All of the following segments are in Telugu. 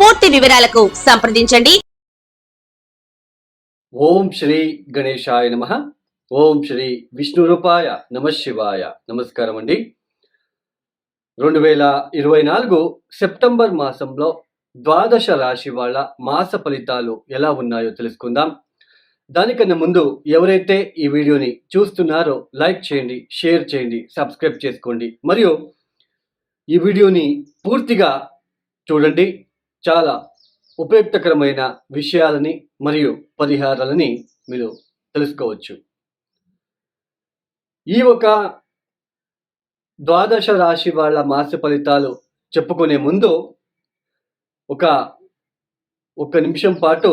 పూర్తి వివరాలకు సంప్రదించండి. ఓం శ్రీ గణేశాయ నమ. ఓం శ్రీ విష్ణు రూపాయ నమ శివాయ. నమస్కారం అండి. రెండు వేల ఇరవై నాలుగు సెప్టెంబర్ మాసంలో ద్వాదశ రాశి వాళ్ళ మాస ఫలితాలు ఎలా ఉన్నాయో తెలుసుకుందాం. దానికన్నా ముందు ఎవరైతే ఈ వీడియోని చూస్తున్నారో లైక్ చేయండి షేర్ చేయండి సబ్స్క్రైబ్ చేసుకోండి. మరియు ఈ వీడియోని పూర్తిగా చూడండి. చాలా ఉపయుక్తకరమైన విషయాలని మరియు పరిహారాలని మీరు తెలుసుకోవచ్చు. ఈ ఒక ద్వాదశ రాశి వాళ్ళ మాస ఫలితాలు చెప్పుకునే ముందు ఒక ఒక నిమిషం పాటు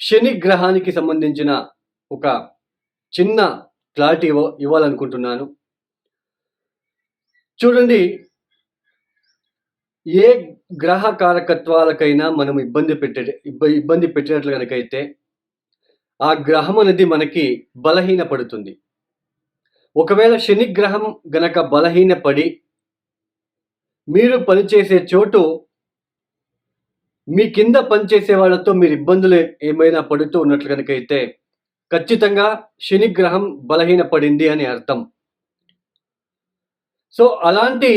శని గ్రహానికి సంబంధించిన ఒక చిన్న క్లారిటీ ఇవ్వ ఇవ్వాలనుకుంటున్నాను. చూడండి ఏ గ్రహ కారకత్వాలకైనా మనం ఇబ్బంది పెట్టే ఇబ్బంది పెట్టినట్లు కనుకైతే ఆ గ్రహం అనేది మనకి బలహీనపడుతుంది. ఒకవేళ శని గ్రహం గనక బలహీనపడి మీరు పనిచేసే చోటు మీ కింద పనిచేసే వాళ్ళతో మీరు ఇబ్బందులు ఏమైనా పడుతూ ఉన్నట్లు కనుకైతే ఖచ్చితంగా శని గ్రహం బలహీనపడింది అని అర్థం. సో అలాంటి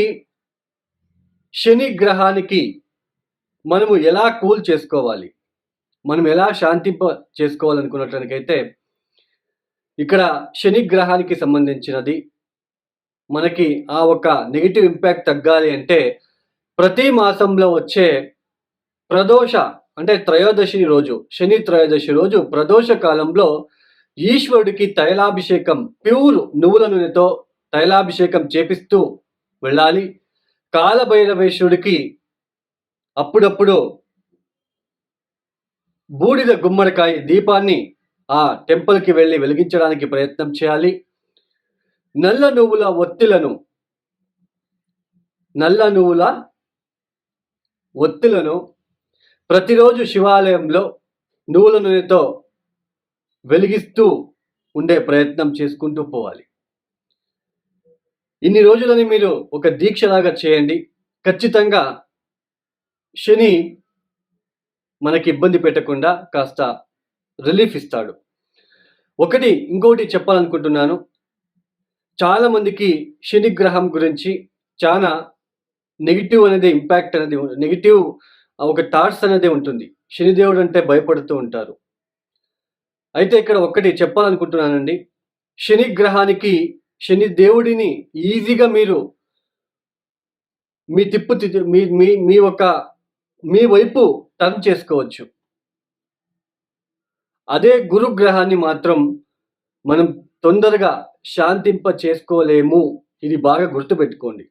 శని గ్రహానికి మనము ఎలా కూల్ చేసుకోవాలి? మనం ఎలా శాంతింప చేసుకోవాలనుకున్నట్లయితే ఇక్కడ శని గ్రహానికి సంబంధించినది. మనకి ఆ ఒక నెగిటివ్ ఇంపాక్ట్ తగ్గాలి అంటే ప్రతి మాసంలో వచ్చే ప్రదోష అంటే త్రయోదశి రోజు శని త్రయోదశి రోజు ప్రదోష కాలంలో ఈశ్వరుడికి తైలాభిషేకం ప్యూర్ నువ్వుల నూనెతో తైలాభిషేకం చేపిస్తూ వెళ్ళాలి. కాలభైరవేశ్వరుడికి అప్పుడప్పుడు బూడిద గుమ్మడికాయ దీపాన్ని ఆ టెంపుల్కి వెళ్ళి వెలిగించడానికి ప్రయత్నం చేయాలి. నల్ల నువ్వుల ఒత్తిలను నల్ల నువ్వుల ఒత్తులను ప్రతిరోజు శివాలయంలో నువ్వుల నూనెతో వెలిగిస్తూ ఉండే ప్రయత్నం చేసుకుంటూ పోవాలి. ఇన్ని రోజులని మీరు ఒక దీక్షలాగా చేయండి. ఖచ్చితంగా శని మనకి ఇబ్బంది పెట్టకుండా కాస్త రిలీఫ్ ఇస్తాడు. ఒకటి ఇంకోటి చెప్పాలనుకుంటున్నాను. చాలామందికి శనిగ్రహం శని గ్రహం గురించి చాలా నెగిటివ్ అనేది ఇంపాక్ట్ అనేది నెగిటివ్ ఒక థాట్స్ అనేది ఉంటుంది. శనిదేవుడు అంటే భయపడుతూ ఉంటారు. అయితే ఇక్కడ ఒక్కటి చెప్పాలనుకుంటున్నానండి. శని గ్రహానికి శని దేవుడిని ఈజీగా మీరు మీ తిప్పు మీ మీ మీ ఒక మీ వైపు టర్న్ చేసుకోవచ్చు. అదే గురు గ్రహాన్ని మాత్రం మనం తొందరగా శాంతింప చేసుకోలేము. ఇది బాగా గుర్తుపెట్టుకోండి.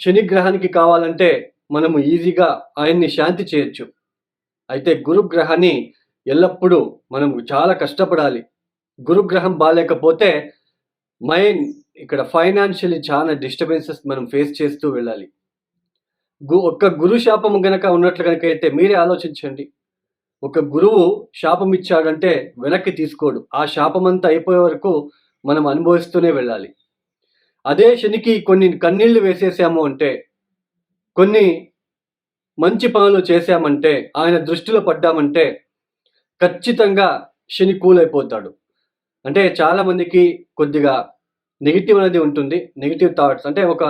శనిగ్రహానికి కావాలంటే మనము ఈజీగా ఆయన్ని శాంతి చేయొచ్చు. అయితే గురుగ్రహాన్ని ఎల్లప్పుడూ మనం చాలా కష్టపడాలి. గురుగ్రహం బాగాలేకపోతే మైండ్ ఇక్కడ ఫైనాన్షియల్లీ చాలా డిస్టర్బెన్సెస్ మనం ఫేస్ చేస్తూ వెళ్ళాలి. గు ఒక్క గురు శాపం గనక ఉన్నట్లు కనుక అయితే మీరే ఆలోచించండి. ఒక గురువు శాపం ఇచ్చాడంటే వెనక్కి తీసుకోడు. ఆ శాపం అంతా అయిపోయే వరకు మనం అనుభవిస్తూనే వెళ్ళాలి. అదే శనికి కొన్ని కన్నీళ్ళు వేసేసాము అంటే కొన్ని మంచి పనులు చేశామంటే ఆయన దృష్టిలో పడ్డామంటే ఖచ్చితంగా శని కూల్ అయిపోతాడు అంటే చాలామందికి కొద్దిగా నెగిటివ్ అనేది ఉంటుంది. నెగిటివ్ థాట్స్ అంటే ఒక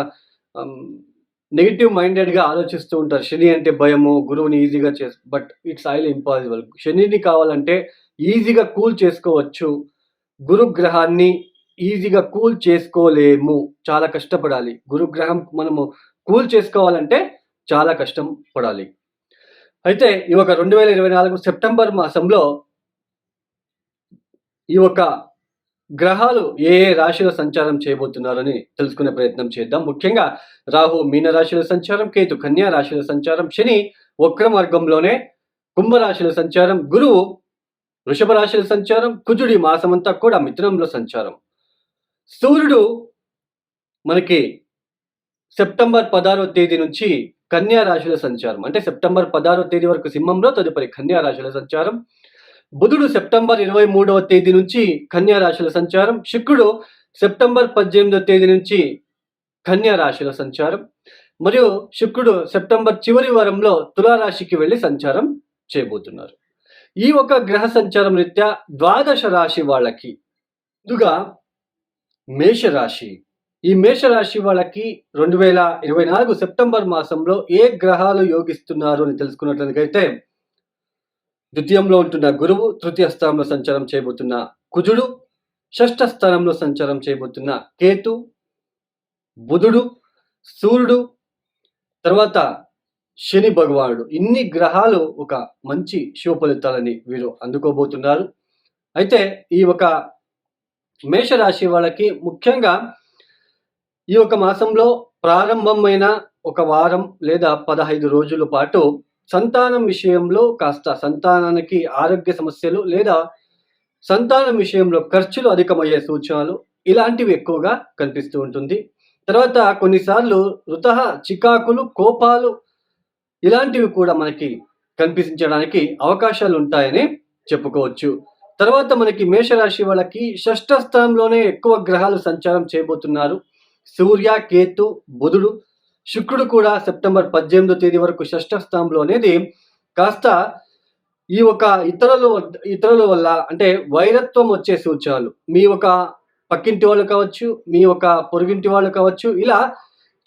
um, నెగిటివ్ మైండెడ్గా ఆలోచిస్తూ ఉంటారు. శని అంటే భయము గురువుని ఈజీగా చేసు బట్ ఇట్స్ ఐల్ ఇంపాసిబుల్ శనిని కావాలంటే ఈజీగా కూల్ చేసుకోవచ్చు. గురుగ్రహాన్ని ఈజీగా కూల్ చేసుకోలేము. చాలా కష్టపడాలి. గురుగ్రహం మనము కూల్ చేసుకోవాలంటే చాలా కష్టం పడాలి అయితే ఈ ఒక రెండు వేల ఇరవై నాలుగు సెప్టెంబర్ మాసంలో ఈ ఒక గ్రహాలు ఏ ఏ రాశిలో సంచారం చేయబోతున్నారని తెలుసుకునే ప్రయత్నం చేద్దాం. ముఖ్యంగా రాహు మీన రాశిలో సంచారం కేతు కన్యా రాశిలో సంచారం శని వక్ర మార్గంలోనే కుంభరాశిలో సంచారం గురువు వృషభ రాశిలో సంచారం కుజుడి మాసమంతా కూడా మిథునంలో సంచారం. సూర్యుడు మనకి సెప్టెంబర్ పదహారో తేదీ నుంచి కన్యా రాశిలో సంచారం. అంటే సెప్టెంబర్ పదహారో తేదీ వరకు సింహంలో తదుపరి కన్యా రాశిలో సంచారం. బుధుడు సెప్టెంబర్ ఇరవై మూడవ తేదీ నుంచి కన్యా రాశుల సంచారం. శుక్రుడు సెప్టెంబర్ పద్దెనిమిదవ తేదీ నుంచి కన్యా రాశుల సంచారం. మరియు శుక్రుడు సెప్టెంబర్ చివరి వారంలో తులారాశికి వెళ్ళి సంచారం చేయబోతున్నారు. ఈ ఒక గ్రహ సంచారం రీత్యా ద్వాదశ రాశి వాళ్ళకి ముందుగా మేషరాశి. ఈ మేషరాశి వాళ్ళకి రెండు వేల ఇరవై నాలుగు సెప్టెంబర్ మాసంలో ఏ గ్రహాలు యోగిస్తున్నారు అని తెలుసుకున్నట్లయితే ద్వితీయంలో ఉంటున్న గురువు తృతీయ స్థానంలో సంచారం చేయబోతున్న కుజుడు షష్ఠ స్థానంలో సంచారం చేయబోతున్న కేతు బుధుడు సూర్యుడు తర్వాత శని భగవానుడు. ఇన్ని గ్రహాలు ఒక మంచి శివ ఫలితాలని వీరు అందుకోబోతున్నారు. అయితే ఈ ఒక మేషరాశి వాళ్ళకి ముఖ్యంగా ఈ ఒక మాసంలో ప్రారంభమైన ఒక వారం లేదా పదహైదు రోజుల పాటు సంతానం విషయంలో కాస్త సంతానానికి ఆరోగ్య సమస్యలు లేదా సంతానం విషయంలో ఖర్చులు అధికమయ్యే సూచనలు ఇలాంటివి ఎక్కువగా కనిపిస్తూ ఉంటుంది. తర్వాత కొన్నిసార్లు రుత చికాకులు కోపాలు ఇలాంటివి కూడా మనకి కనిపించడానికి అవకాశాలు ఉంటాయని చెప్పుకోవచ్చు. తర్వాత మనకి మేషరాశి వాళ్ళకి షష్ఠ స్థానంలోనే ఎక్కువ గ్రహాలు సంచారం చేయబోతున్నారు. సూర్య కేతు బుధుడు శుక్రుడు కూడా సెప్టెంబర్ పద్దెనిమిదో తేదీ వరకు షష్ఠ స్థానంలో అనేది కాస్త ఈ ఒక ఇతరులు ఇతరుల వల్ల అంటే వైరత్వం వచ్చే సూచనలు. మీ ఒక పక్కింటి వాళ్ళు కావచ్చు మీ ఒక పొరుగింటి వాళ్ళు కావచ్చు ఇలా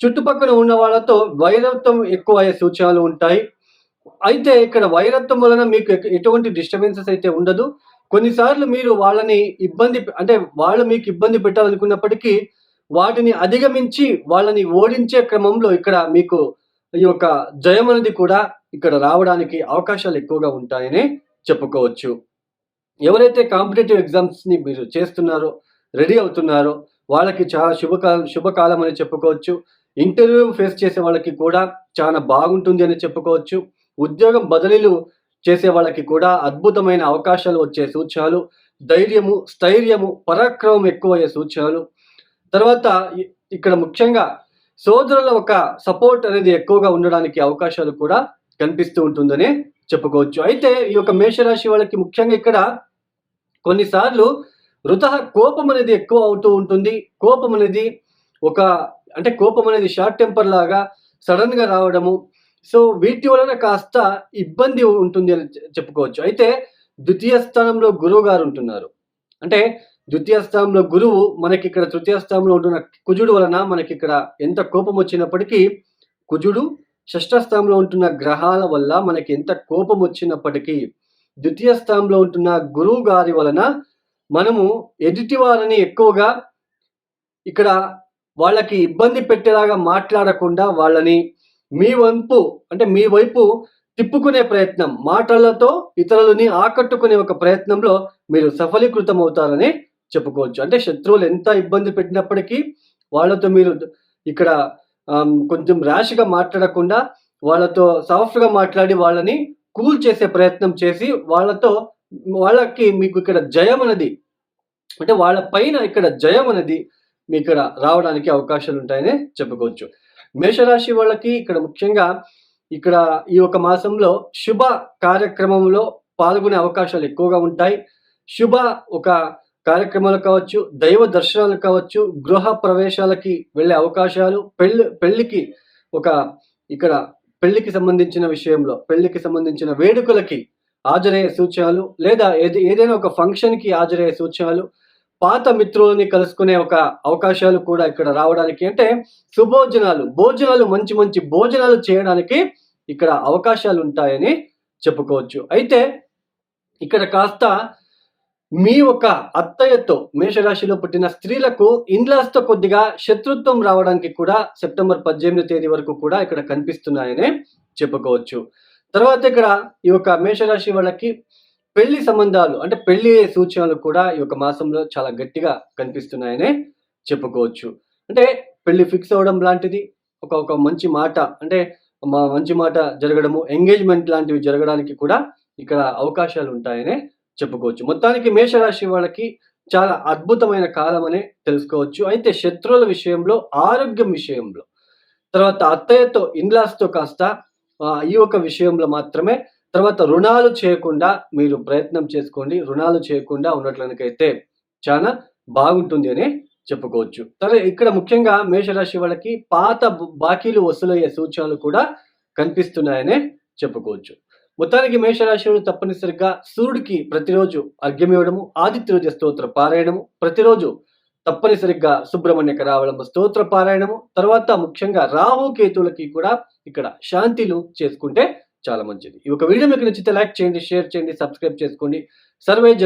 చుట్టుపక్కల ఉన్న వాళ్ళతో వైరత్వం ఎక్కువ అయ్యే సూచనలు ఉంటాయి. అయితే ఇక్కడ వైరత్వం వలన మీకు ఎటువంటి డిస్టర్బెన్సెస్ అయితే ఉండదు. కొన్నిసార్లు మీరు వాళ్ళని ఇబ్బంది పె- అంటే వాళ్ళు మీకు ఇబ్బంది పెట్టాలనుకున్నప్పటికీ వాటిని అధిగమించి వాళ్ళని ఓడించే క్రమంలో ఇక్కడ మీకు ఈ యొక్క జయం అనేది కూడా ఇక్కడ రావడానికి అవకాశాలు ఎక్కువగా ఉంటాయని చెప్పుకోవచ్చు. ఎవరైతే కాంపిటేటివ్ ఎగ్జామ్స్ని మీరు చేస్తున్నారో రెడీ అవుతున్నారో వాళ్ళకి చాలా శుభకాలం శుభకాలం అని చెప్పుకోవచ్చు. ఇంటర్వ్యూ ఫేస్ చేసే వాళ్ళకి కూడా చాలా బాగుంటుంది అని చెప్పుకోవచ్చు. ఉద్యోగం బదిలీలు చేసే వాళ్ళకి కూడా అద్భుతమైన అవకాశాలు వచ్చే సూచనలు. ధైర్యము స్థైర్యము పరాక్రమం ఎక్కువయ్యే సూచనలు. తర్వాత ఇక్కడ ముఖ్యంగా సోదరుల ఒక సపోర్ట్ అనేది ఎక్కువగా ఉండడానికి అవకాశాలు కూడా కనిపిస్తూ ఉంటుందని చెప్పుకోవచ్చు. అయితే ఈ యొక్క మేషరాశి వాళ్ళకి ముఖ్యంగా ఇక్కడ కొన్నిసార్లు వృత కోపం అనేది ఎక్కువ అవుతూ ఉంటుంది. కోపం అనేది ఒక అంటే కోపం అనేది షార్ట్ టెంపర్ లాగా సడన్గా రావడము. సో వీటి వలన కాస్త ఇబ్బంది ఉంటుంది అని చెప్పుకోవచ్చు. అయితే ద్వితీయ స్థానంలో గురువు గారు ఉంటున్నారు. అంటే ద్వితీయ స్థానంలో గురువు మనకి ఇక్కడ తృతీయ స్థానంలో ఉంటున్న కుజుడు వలన మనకి ఇక్కడ ఎంత కోపం వచ్చినప్పటికీ కుజుడు షష్ఠ స్థానంలో ఉంటున్న గ్రహాల వల్ల మనకి ఎంత కోపం వచ్చినప్పటికీ ద్వితీయ స్థానంలో ఉంటున్న గురువు గారి వలన మనము ఎదుటి వారిని ఎక్కువగా ఇక్కడ వాళ్ళకి ఇబ్బంది పెట్టేలాగా మాట్లాడకుండా వాళ్ళని మీ వంపు అంటే మీ వైపు తిప్పుకునే ప్రయత్నం మాటలతో ఇతరులని ఆకట్టుకునే ఒక ప్రయత్నంలో మీరు సఫలీకృతం అవుతారని చెప్పుకోవచ్చు. అంటే శత్రువులు ఎంత ఇబ్బంది పెట్టినప్పటికీ వాళ్ళతో మీరు ఇక్కడ కొంచెం ర్యాష్గా మాట్లాడకుండా వాళ్ళతో సాఫ్ట్గా మాట్లాడి వాళ్ళని కూల్ చేసే ప్రయత్నం చేసి వాళ్ళతో వాళ్ళకి మీకు ఇక్కడ జయం అనేది అంటే వాళ్ళ పైన ఇక్కడ జయం అనేది మీ ఇక్కడ రావడానికి అవకాశాలు ఉంటాయని చెప్పుకోవచ్చు. మేషరాశి వాళ్ళకి ఇక్కడ ముఖ్యంగా ఇక్కడ ఈ ఒక మాసంలో శుభ కార్యక్రమంలో పాల్గొనే అవకాశాలు ఎక్కువగా ఉంటాయి. శుభ ఒక కార్యక్రమాలు కావచ్చు దైవ దర్శనాలు కావచ్చు గృహ ప్రవేశాలకి వెళ్ళే అవకాశాలు పెళ్ళి పెళ్ళికి ఒక ఇక్కడ పెళ్ళికి సంబంధించిన విషయంలో పెళ్ళికి సంబంధించిన వేడుకలకి హాజరయ్యే సూచనలు లేదా ఏది ఏదైనా ఒక ఫంక్షన్కి హాజరయ్యే సూచనలు పాత మిత్రులని కలుసుకునే ఒక అవకాశాలు కూడా ఇక్కడ రావడానికి అంటే సుభోజనాలు భోజనాలు మంచి మంచి భోజనాలు చేయడానికి ఇక్కడ అవకాశాలు ఉంటాయని చెప్పుకోవచ్చు. అయితే ఇక్కడ కాస్త మీ ఒక అత్తయ్యతో మేషరాశిలో పుట్టిన స్త్రీలకు ఇన్లాస్తో కొద్దిగా శత్రుత్వం రావడానికి కూడా సెప్టెంబర్ పద్దెనిమిది తేదీ వరకు కూడా ఇక్కడ కనిపిస్తున్నాయని చెప్పుకోవచ్చు. తర్వాత ఇక్కడ ఈ యొక్క మేషరాశి వాళ్ళకి పెళ్ళి సంబంధాలు అంటే పెళ్ళి సూచనలు కూడా ఈ యొక్క మాసంలో చాలా గట్టిగా కనిపిస్తున్నాయని చెప్పుకోవచ్చు. అంటే పెళ్ళి ఫిక్స్ అవ్వడం లాంటిది ఒక ఒక మంచి మాట అంటే మా మంచి మాట జరగడము ఎంగేజ్మెంట్ లాంటివి జరగడానికి కూడా ఇక్కడ అవకాశాలు ఉంటాయనే చెప్పుకోవచ్చు. మొత్తానికి మేషరాశి వాళ్ళకి చాలా అద్భుతమైన కాలం అనే తెలుసుకోవచ్చు. అయితే శత్రువుల విషయంలో ఆరోగ్యం విషయంలో తర్వాత అత్తయ్యతో ఇన్లాస్తో కాస్త ఈ ఒక విషయంలో మాత్రమే తర్వాత రుణాలు చేయకుండా మీరు ప్రయత్నం చేసుకోండి. రుణాలు చేయకుండా ఉన్నట్లనికైతే చాలా బాగుంటుంది అని చెప్పుకోవచ్చు. సరే ఇక్కడ ముఖ్యంగా మేషరాశి వాళ్ళకి పాత బ- బాకీలు వసూలయ్యే సూచనలు కూడా కనిపిస్తున్నాయనే చెప్పుకోవచ్చు. మొత్తానికి మేషరాశిలో తప్పనిసరిగా సూర్యుడికి ప్రతిరోజు అర్ఘ్యం ఇవ్వడము ఆదిత్య స్తోత్ర పారాయణము ప్రతిరోజు తప్పనిసరిగా సుబ్రహ్మణ్య రావడం స్తోత్ర పారాయణము తర్వాత ముఖ్యంగా రాహు కేతులకి కూడా ఇక్కడ శాంతిలు చేసుకుంటే చాలా మంచిది. ఈ ఒక వీడియో మీకు నచ్చితే లైక్ చేయండి షేర్ చేయండి సబ్స్క్రైబ్ చేసుకోండి. సర్వే జనం